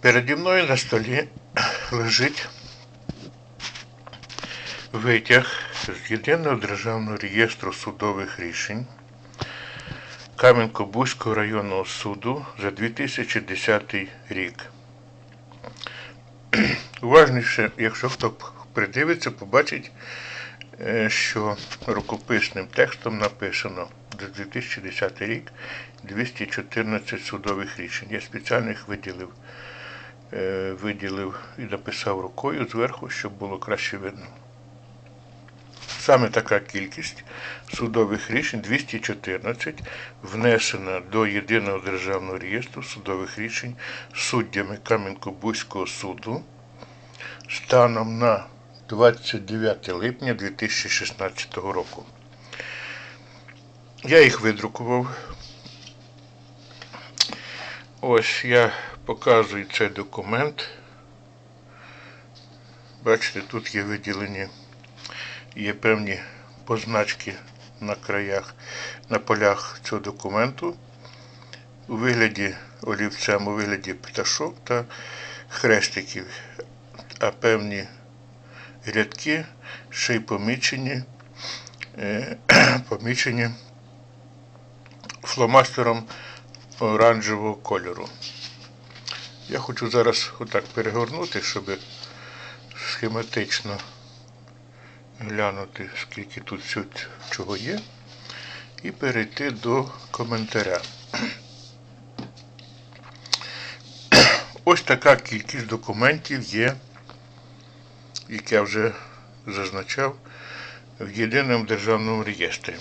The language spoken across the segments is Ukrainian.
Переді мною на столі лежить витяг з єдиного державного реєстру судових рішень Кам'янко-Бузького районного суду за 2010 рік. Уважніше, якщо хто придивиться, побачить, е, що рукописним текстом написано за 2010 рік 214 судових рішень. Я спеціально їх виділив, виділив і написав рукою зверху, щоб було краще видно. Саме така кількість судових рішень 214 внесена до єдиного державного реєстру судових рішень суддями Кам'янко-Бузького суду станом на 29 липня 2016 року. Я їх видрукував. Ось я показую цей документ. Бачите, тут є виділені, є певні позначки на краях, на полях цього документу у вигляді олівцем, у вигляді пташок та хрестиків, а певні рядки ще й помічені, е, помічені фломастером оранжевого кольору. Я хочу зараз отак перегорнути, щоб схематично глянути, скільки тут чого є, і перейти до коментаря. Ось така кількість документів є, як я вже зазначав, в єдиному державному реєстрі.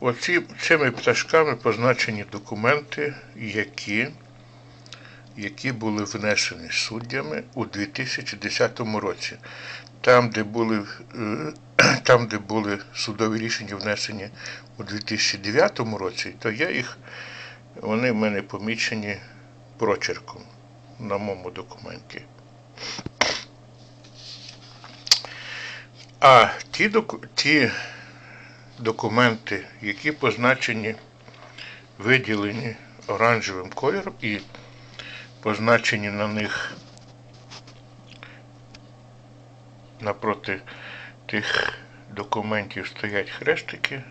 Оці цими пташками позначені документи, які, які були внесені суддями у 2010 році. Там, де були, е, там, де були судові рішення внесені у 2009 році, то я їх, вони в мене помічені прочерком на моєму документі. А ті, ті документи, які позначені, виділені оранжевим кольором і позначені на них напроти тих документів стоять хрестики.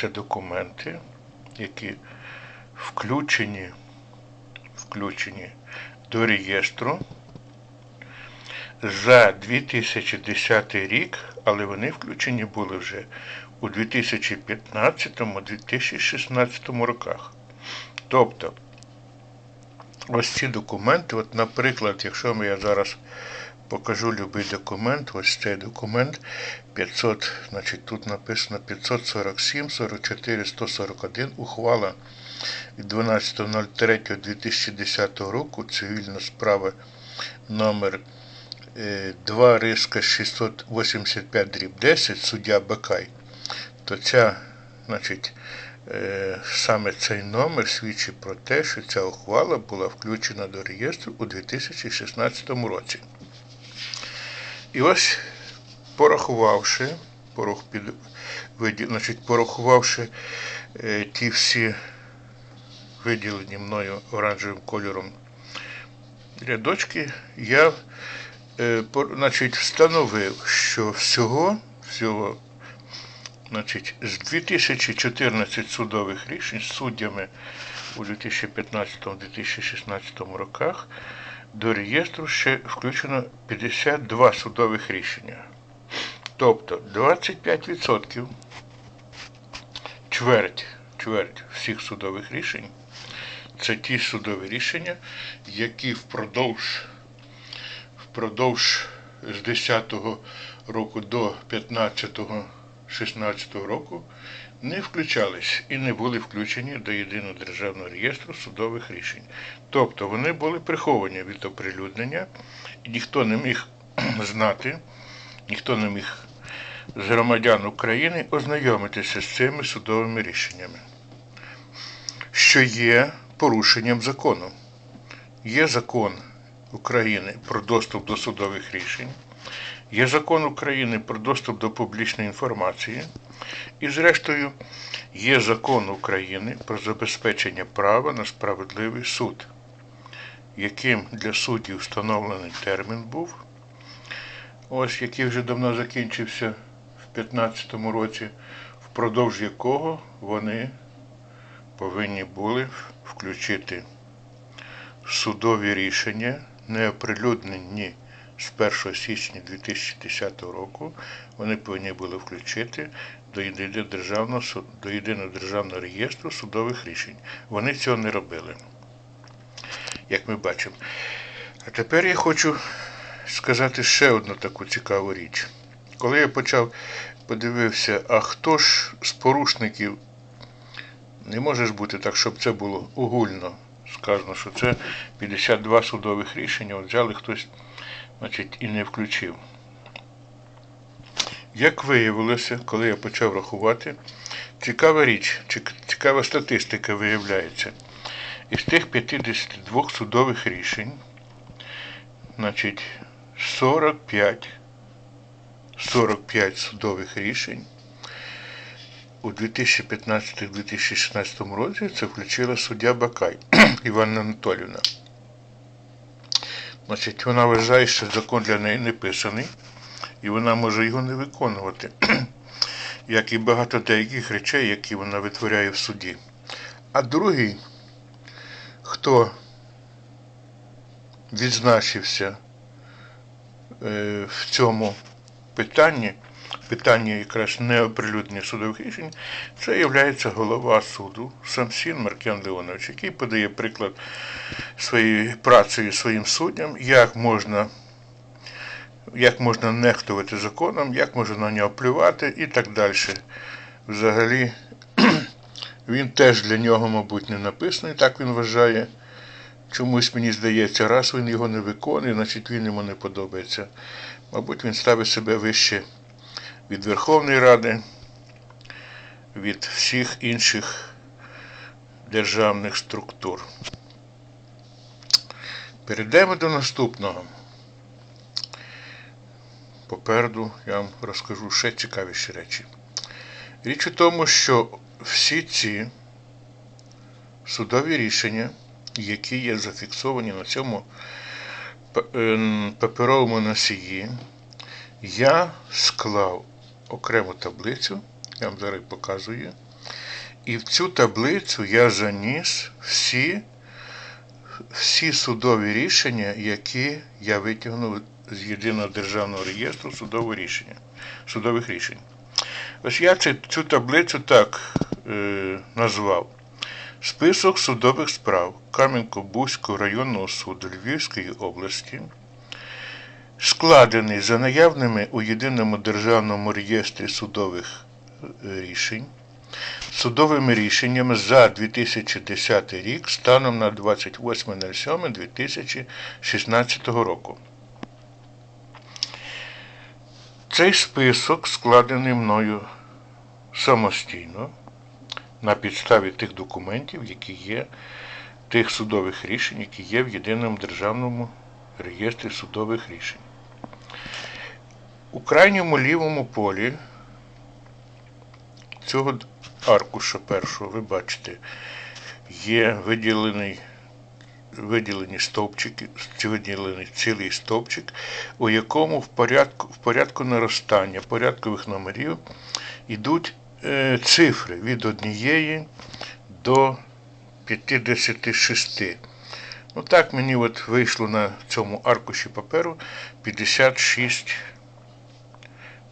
Це документи, які включені, включені до реєстру за 2010 рік, але вони включені були вже у 2015-2016 роках. Тобто, ось ці документи, от, наприклад, якщо я зараз покажу будь-який документ, ось цей документ 500, значить тут написано 547 44 141 ухвала від 12.03.2010 року цивільна справа номер 2 риска 685 дріб 10 суддя Бакай, то ця, значить, е, саме цей номер свідчить про те, що ця ухвала була включена до реєстру у 2016 році. І ось, порахувавши, порах, під, значить, порахувавши е, ті всі виділені мною оранжевим кольором рядочки, я е, значить, встановив, що всього, всього значить, з 2014 судових рішень суддями у 2015-2016 роках до реєстру ще включено 52 судових рішення. Тобто 25% чверть, чверть всіх судових рішень це ті судові рішення, які впродовж впродовж з 10-го року до 15-го, 16-го року не включались і не були включені до єдиного державного реєстру судових рішень. Тобто вони були приховані від оприлюднення, і ніхто не міг знати, ніхто не міг з громадян України ознайомитися з цими судовими рішеннями, що є порушенням закону. Є закон України про доступ до судових рішень, є закон України про доступ до публічної інформації, і, зрештою, є закон України про забезпечення права на справедливий суд, яким для суддів встановлений термін був, ось який вже давно закінчився в 2015 році, впродовж якого вони повинні були включити судові рішення, не оприлюднені з 1 січня 2010 року, вони повинні були включити до єдиного державного, до єдиного державного реєстру судових рішень. Вони цього не робили, як ми бачимо. А тепер я хочу сказати ще одну таку цікаву річ. Коли я почав подивився, а хто ж з порушників не може ж бути так, щоб це було огульно сказано, що це 52 судових рішення, от взяли хтось, значить, і не включив. Як виявилося, коли я почав рахувати, цікава річ, цікава статистика виявляється. Із тих 52 судових рішень, значить, 45, 45 судових рішень у 2015-2016 році це включила суддя Бакай Іванна Анатолівна. Значить, вона вважає, що закон для неї не писаний, і вона може його не виконувати, як і багато деяких речей, які вона витворяє в суді. А другий, хто відзначився е, в цьому питанні, питання якраз неоприлюднення судових рішень, це є голова суду Самсін Маркян Леонович, який подає приклад своєю працею своїм суддям, як можна, як можна нехтувати законом, як можна на нього плювати і так далі. Взагалі, він теж для нього, мабуть, не написаний, так він вважає. Чомусь мені здається, раз він його не виконує, значить він йому не подобається. Мабуть, він ставить себе вище від Верховної Ради, від всіх інших державних структур. Перейдемо до наступного. Попереду я вам розкажу ще цікавіші речі. Річ у тому, що всі ці судові рішення, які є зафіксовані на цьому ем, паперовому носії, я склав окрему таблицю, я вам зараз показую. І в цю таблицю я заніс всі, всі судові рішення, які я витягнув з єдиного державного реєстру судових рішення, судових рішень. Ось я цю таблицю так е, назвав. Список судових справ Кам'янко-Бузького районного суду Львівської області складений за наявними у єдиному державному реєстрі судових е, рішень, судовими рішеннями за 2010 рік станом на 28.07.2016 року. Цей список складений мною самостійно на підставі тих документів, які є, тих судових рішень, які є в єдиному державному реєстрі судових рішень. У крайньому лівому полі цього аркуша першого, ви бачите, є виділений, виділені стовпчики, виділений цілий стовпчик, у якому в порядку, в порядку наростання порядкових номерів йдуть е, цифри від однієї до 56. Ну так мені от вийшло на цьому аркуші паперу 56,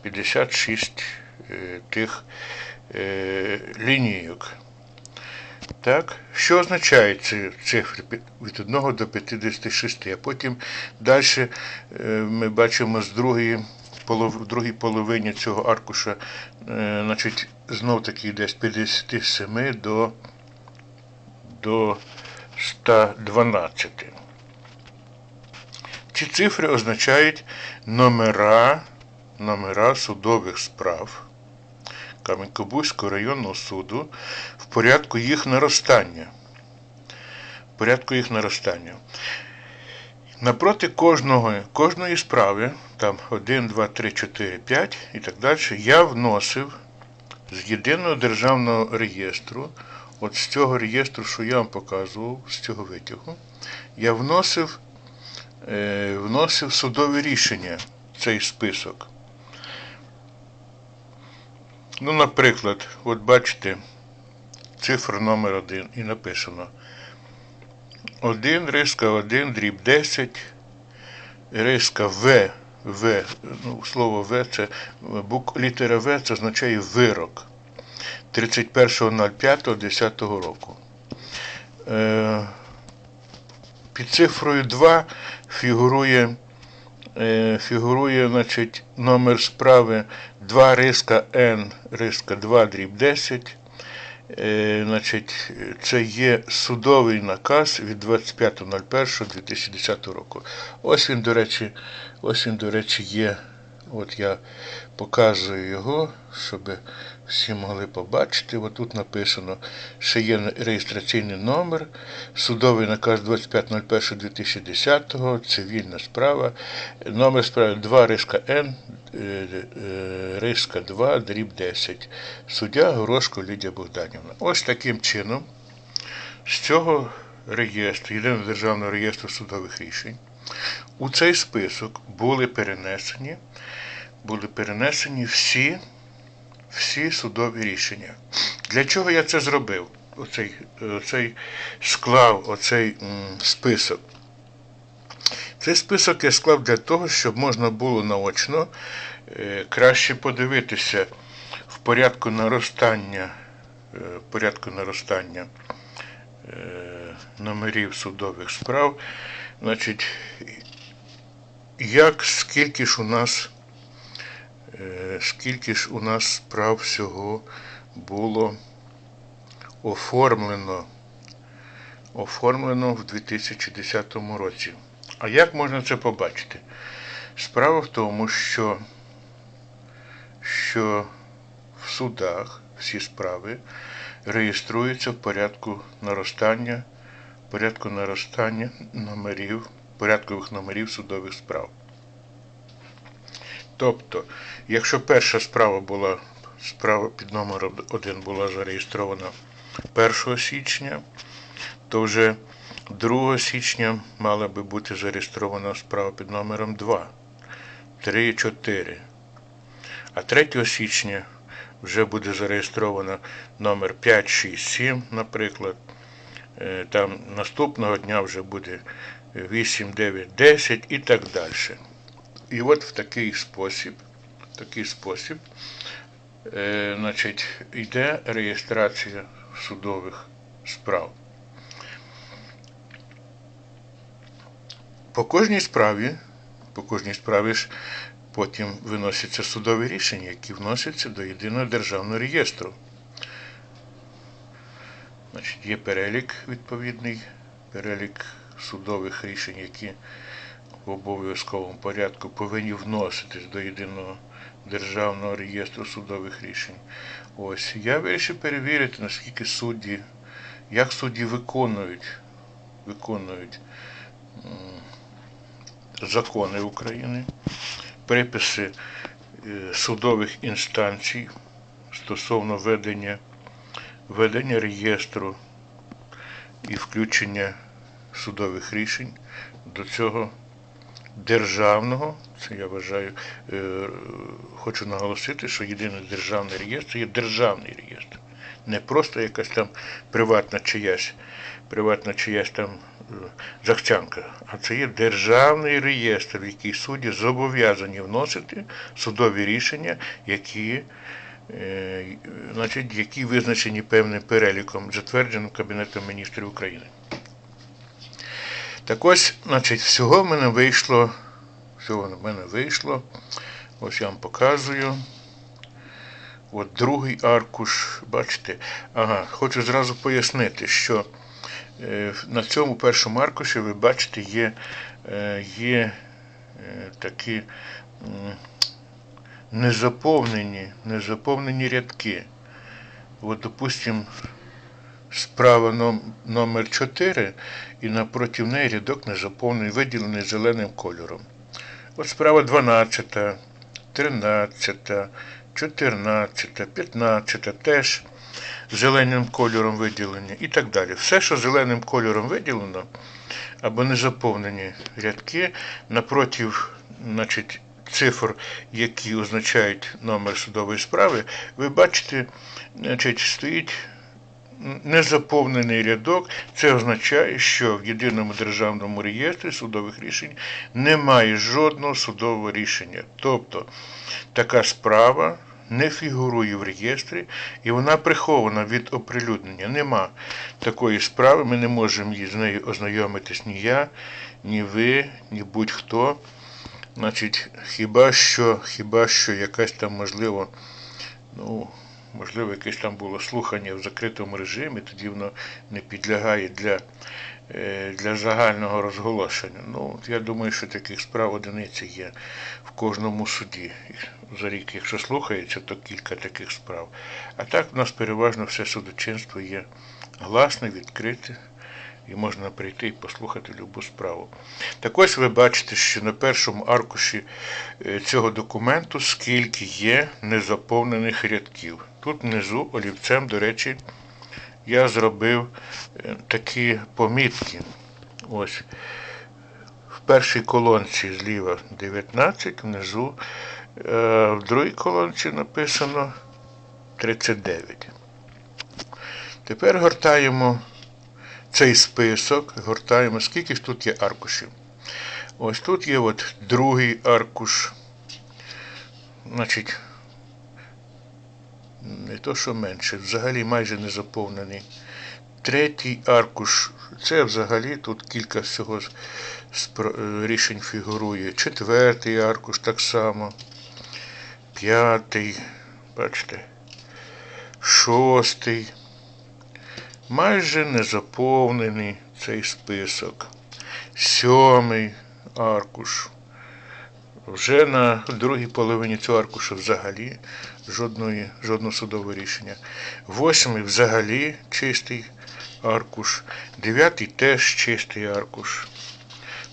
56 е, тих е, лінійок. Так, що означають ці цифри від 1 до 56, а потім далі е, ми бачимо з другої, в другій половині цього аркуша, значить, знов таки йде з 57 до, до 112. Ці цифри означають номера, номера судових справ Кам'янко-Бузького районного суду в порядку їх наростання. В порядку їх наростання. Напроти кожного, кожної справи, там 1, 2, 3, 4, 5 і так далі, я вносив з єдиного державного реєстру, от з цього реєстру, що я вам показував, з цього витягу, я вносив, е, вносив судові рішення цей список. Ну, наприклад, от бачите, цифра номер 1 і написано. 1, риска 1, дріб 10, риска В, В, ну, слово В це бук, літера В це означає вирок 31.05.10 року. Е, під цифрою 2 фігурує, е, фігурує значить, номер справи 2 риска N риска 2 дріб 10. Е, значить, це є судовий наказ від 25.01.2010 року. Ось він, до речі, ось він, до речі, є. От я показую його, щоб всі могли побачити. От тут написано, що є реєстраційний номер, судовий наказ 25.01.2010, цивільна справа, номер справи 2 риска Н, е, е, риска 2, дріб 10. Суддя Горошко Лідія Богданівна. Ось таким чином, з цього реєстру, єдиного державного реєстру судових рішень, у цей список були перенесені, були перенесені всі, всі судові рішення. Для чого я це зробив? Оцей, оцей склав оцей м, список. Цей список я склав для того, щоб можна було наочно е, краще подивитися в порядку наростання, е, порядку наростання е, номерів судових справ. Значить, як скільки ж у нас, скільки ж у нас справ всього було оформлено, оформлено в 2010 році. А як можна це побачити? Справа в тому, що, що в судах всі справи реєструються в порядку наростання, порядку наростання номерів, порядкових номерів судових справ. Тобто, якщо перша справа була справа під номером 1 була зареєстрована 1 січня, то вже 2 січня мала би бути зареєстрована справа під номером 2, 3, 4. А 3 січня вже буде зареєстровано номер 5, 6, 7, наприклад. Е, Там наступного дня вже буде 8, 9, 10 і так далі. І от в такий спосіб, такий спосіб е, значить, йде реєстрація судових справ. По кожній справі, по кожній справі ж потім виносяться судові рішення, які вносяться до єдиного державного реєстру. Значить, є перелік відповідний, перелік судових рішень, які в обов'язковому порядку повинні вноситись до єдиного державного реєстру судових рішень. Ось я вирішив перевірити, наскільки судді, як судді виконують, виконують закони України, приписи е, судових інстанцій стосовно ведення, ведення реєстру і включення судових рішень до цього державного, це я вважаю, е, хочу наголосити, що єдиний державний реєстр є державний реєстр. Не просто якась там приватна чиясь, приватна чиясь там е, захцянка, а це є державний реєстр, в який судді зобов'язані вносити судові рішення, які, е, значить, які визначені певним переліком, затвердженим Кабінетом міністрів України. Так ось, значить, всього в мене вийшло, всього в мене вийшло. Ось я вам показую. От другий аркуш, бачите, ага, хочу зразу пояснити, що е, на цьому першому аркуші ви бачите, є, е, є е, такі незаповнені, незаповнені рядки. От, допустимо, справа ном- номер 4 і напроти неї рядок не заповнений, виділений зеленим кольором. От справа 12, 13, 14, 15 теж зеленим кольором виділені і так далі. Все, що зеленим кольором виділено, або не заповнені рядки напротив значить, цифр, які означають номер судової справи, ви бачите, значить, стоїть незаповнений рядок. Це означає, що в єдиному державному реєстрі судових рішень немає жодного судового рішення. Тобто така справа не фігурує в реєстрі і вона прихована від оприлюднення. Нема такої справи, ми не можемо її з нею ознайомитись ні я, ні ви, ні будь-хто. Значить, хіба що, хіба що якась там можливо, ну, можливо, якесь там було слухання в закритому режимі, тоді воно не підлягає для е, для загального розголошення. Ну, Я думаю, що таких справ одиниці є в кожному суді. За рік, якщо слухається, то кілька таких справ. А так у нас переважно все судочинство є гласне, відкрите. І можна прийти і послухати любу справу. Так ось ви бачите, що на першому аркуші е, цього документу скільки є незаповнених рядків. Тут внизу олівцем, до речі, я зробив е, такі помітки. Ось. В першій колонці зліва 19, внизу, е, в другій колонці написано 39. Тепер гортаємо цей список, гортаємо, скільки ж тут є аркушів. Ось тут є от другий аркуш. Значить, не то, що менше, взагалі майже не заповнений. Третій аркуш, це взагалі тут кілька всього рішень фігурує. Четвертий аркуш так само. П'ятий, бачите, шостий. Майже не заповнений цей список. Сьомий аркуш. Вже на другій половині цього аркушу взагалі жодної, жодного судового рішення. Восьмий взагалі чистий аркуш. Дев'ятий теж чистий аркуш.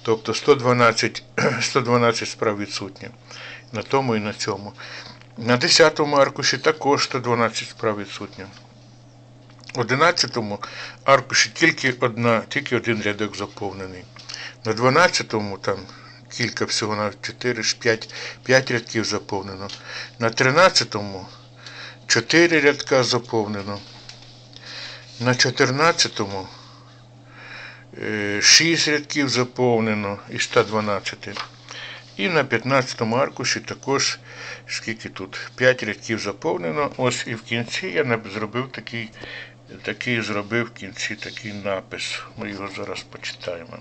Тобто 112 112 справ відсутні. На тому і на цьому. На 10 аркуші також 112 справ відсутні. В 11 аркуші тільки одна, тільки один рядок заповнений. На 12-му там кілька всього на 4 5, 5 рядків заповнено. На 13-му 4 рядка заповнено. На 14-му 6 е, рядків заповнено із 112. І на 15-му аркуші також, скільки тут, 5 рядків заповнено. Ось і в кінці я зробив такий такий зробив в кінці такий напис. Ми його зараз почитаємо.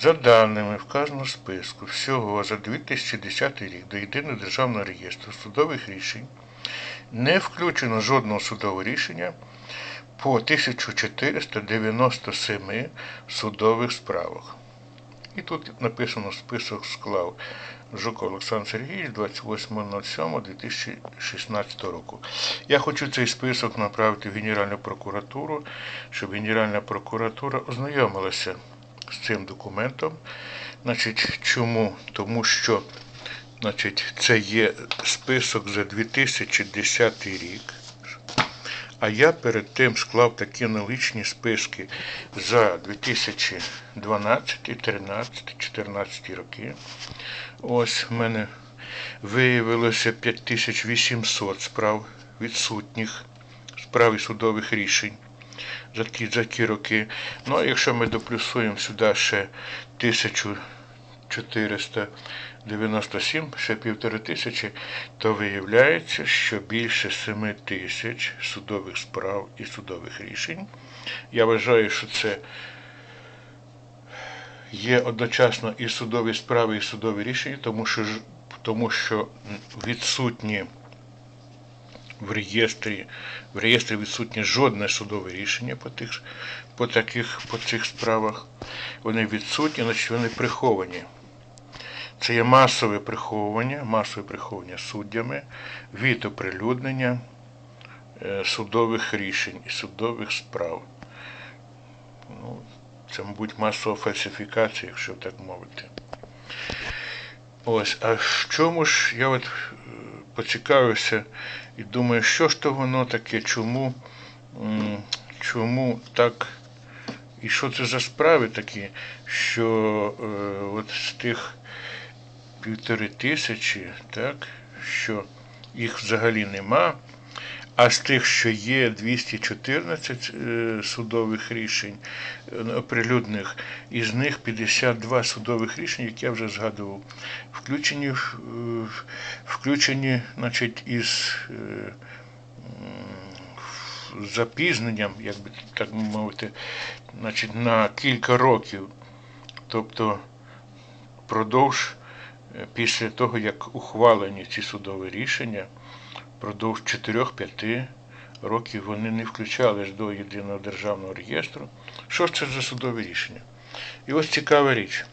За даними вказаного списку, всього за 2010 рік до єдиного державного реєстру судових рішень не включено жодного судового рішення по 1497 судових справах. І тут написано список склав Жуков Олександр Сергійович 28.07.2016 року. Я хочу цей список направити в Генеральну прокуратуру, щоб Генеральна прокуратура ознайомилася з цим документом. Значить, Чому? Тому що значить, це є список за 2010 рік. А я перед тим склав такі аналогічні списки за 2012, 13, 14 роки. Ось в мене виявилося 5800 справ відсутніх, справ і судових рішень за ті, за ті роки. Ну а якщо ми доплюсуємо сюди ще 1400 97, ще півтори тисячі, то виявляється, що більше 7 тисяч судових справ і судових рішень. Я вважаю, що це є одночасно і судові справи, і судові рішення, тому що тому що відсутні в реєстрі в реєстрі відсутнє жодне судове рішення по тих, по таких по цих справах. Вони відсутні, значить вони приховані. Це є масове приховування, масове приховування суддями від оприлюднення е, судових рішень і судових справ. Ну, Це, мабуть, масова фальсифікація, якщо так мовити. Ось, а в чому ж я от е, поцікавився і думаю, що ж то воно таке, чому, чому так, і що це за справи такі, що е, от з тих півтори тисячі, так, що їх взагалі нема, а з тих, що є 214 е, судових рішень е, оприлюднених, із них 52 судових рішень, як я вже згадував, включені, в- включені значить, із е, запізненням, як би так мовити, значить, на кілька років. Тобто продовж е, після того, як ухвалені ці судові рішення, продовж 4-5 років вони не включались до єдиного державного реєстру. Що ж це за судові рішення? І ось цікава річ.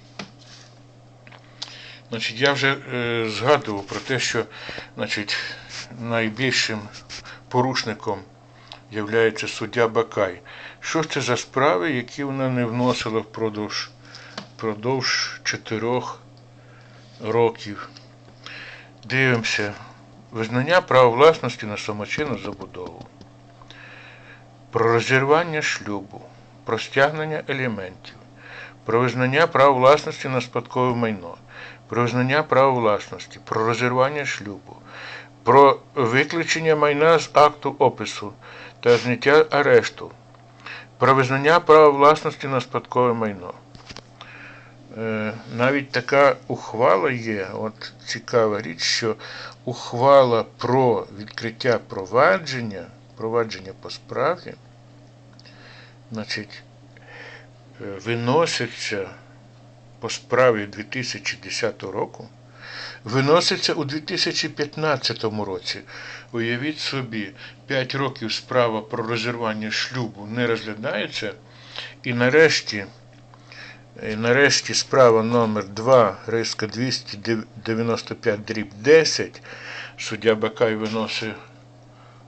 Значить, я вже е, згадував про те, що значить, найбільшим порушником є суддя Бакай. Що ж це за справи, які вона не вносила впродовж, впродовж 4 років? Дивимося. Визнання права власності на самочинну забудову, про розірвання шлюбу, про стягнення елементів, про визнання права власності на спадкове майно, про визнання права власності, про розірвання шлюбу, про виключення майна з акту опису та зняття арешту, про визнання права власності на спадкове майно. Е, Навіть така ухвала є, от цікава річ, що ухвала про відкриття провадження, провадження по справі, значить, е, виноситься по справі 2010 року, виноситься у 2015 році. Уявіть собі, 5 років справа про розірвання шлюбу не розглядається, і нарешті. І нарешті справа номер 2 риска 295 дріб 10 суддя Бакай виносить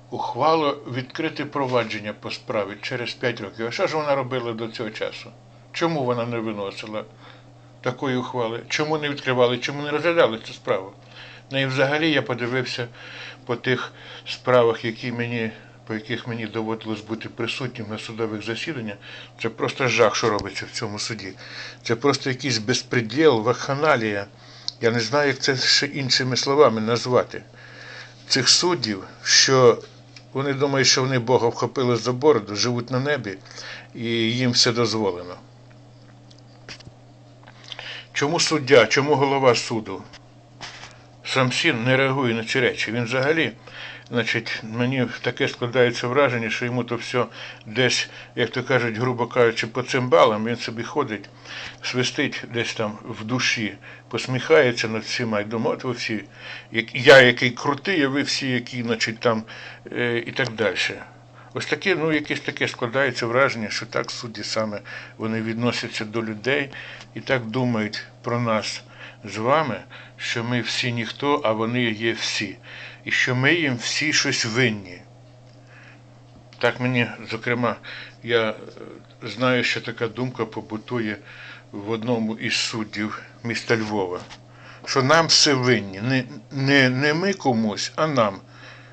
ухвалу відкрити провадження по справі через 5 років. А що ж вона робила до цього часу? Чому вона не виносила такої ухвали? Чому не відкривали? Чому не розглядали цю справу? Ну і взагалі я подивився по тих справах, які мені, по яких мені доводилось бути присутнім на судових засіданнях. Це просто жах, що робиться в цьому суді. Це просто якийсь безпреділ, вакханалія. Я не знаю, як це ще іншими словами назвати. Цих суддів, що вони думають, що вони Бога вхопили за бороду, живуть на небі, і їм все дозволено. Чому суддя, чому голова суду? Самсін не реагує на ці речі. Він взагалі, значить, мені таке складається враження, що йому то все десь, як то кажуть, грубо кажучи, по цимбалам, він собі ходить, свистить десь там в душі, посміхається над всіма і думає, от ви всі, як, я який крутий, а ви всі, які, значить, там е, і так далі. Ось таке, ну, якесь таке складається враження, що так судді саме вони відносяться до людей і так думають про нас з вами, що ми всі ніхто, а вони є всі. І що ми їм всі щось винні. Так мені, зокрема, я е, знаю, що така думка побутує в одному із суддів міста Львова, що нам все винні. Не, не, не ми комусь, а нам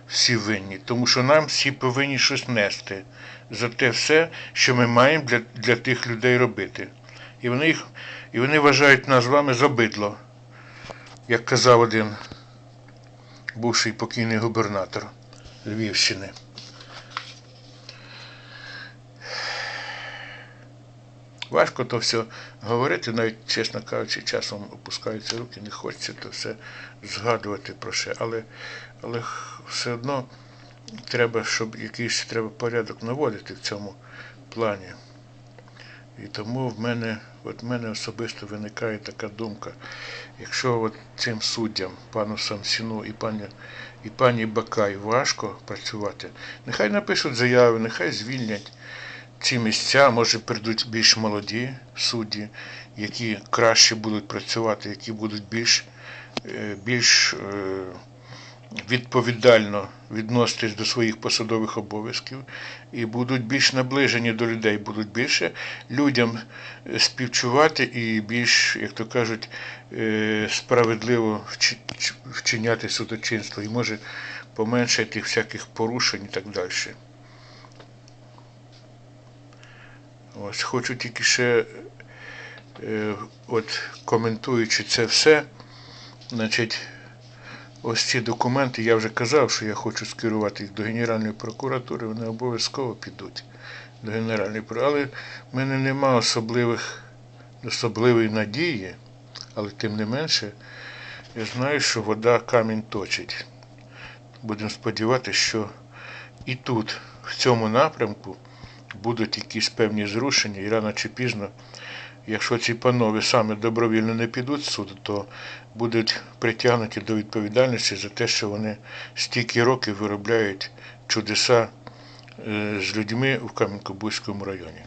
всі винні, тому що нам всі повинні щось нести за те все, що ми маємо для, для тих людей робити. І вони, їх, і вони вважають нас з вами за бидло, як казав один бувший покійний губернатор Львівщини. Важко то все говорити, навіть, чесно кажучи, часом опускаються руки, не хочеться то все згадувати про ще. Але, але все одно треба, щоб якийсь треба порядок наводити в цьому плані. І тому в мене, от в мене особисто виникає така думка, якщо от цим суддям, пану Самсіну і пані, і пані Бакай важко працювати, нехай напишуть заяви, нехай звільнять ці місця, може прийдуть більш молоді судді, які краще будуть працювати, які будуть більш, е, більш е, відповідально відноситись до своїх посадових обов'язків і будуть більш наближені до людей, будуть більше людям е, співчувати і більш, як то кажуть, е, справедливо вчиняти судочинство і може поменшати всяких порушень і так далі. Ось хочу тільки ще, е, от коментуючи це все, значить, ось ці документи, я вже казав, що я хочу скерувати їх до Генеральної прокуратури, вони обов'язково підуть до Генеральної прокуратури. Але в мене нема особливих, особливої надії, але тим не менше, я знаю, що вода камінь точить. Будемо сподіватися, що і тут, в цьому напрямку, будуть якісь певні зрушення, і рано чи пізно, якщо ці панове саме добровільно не підуть в то будуть притягнуті до відповідальності за те, що вони стільки років виробляють чудеса е, з людьми в Кам'янко-Бузькому районі.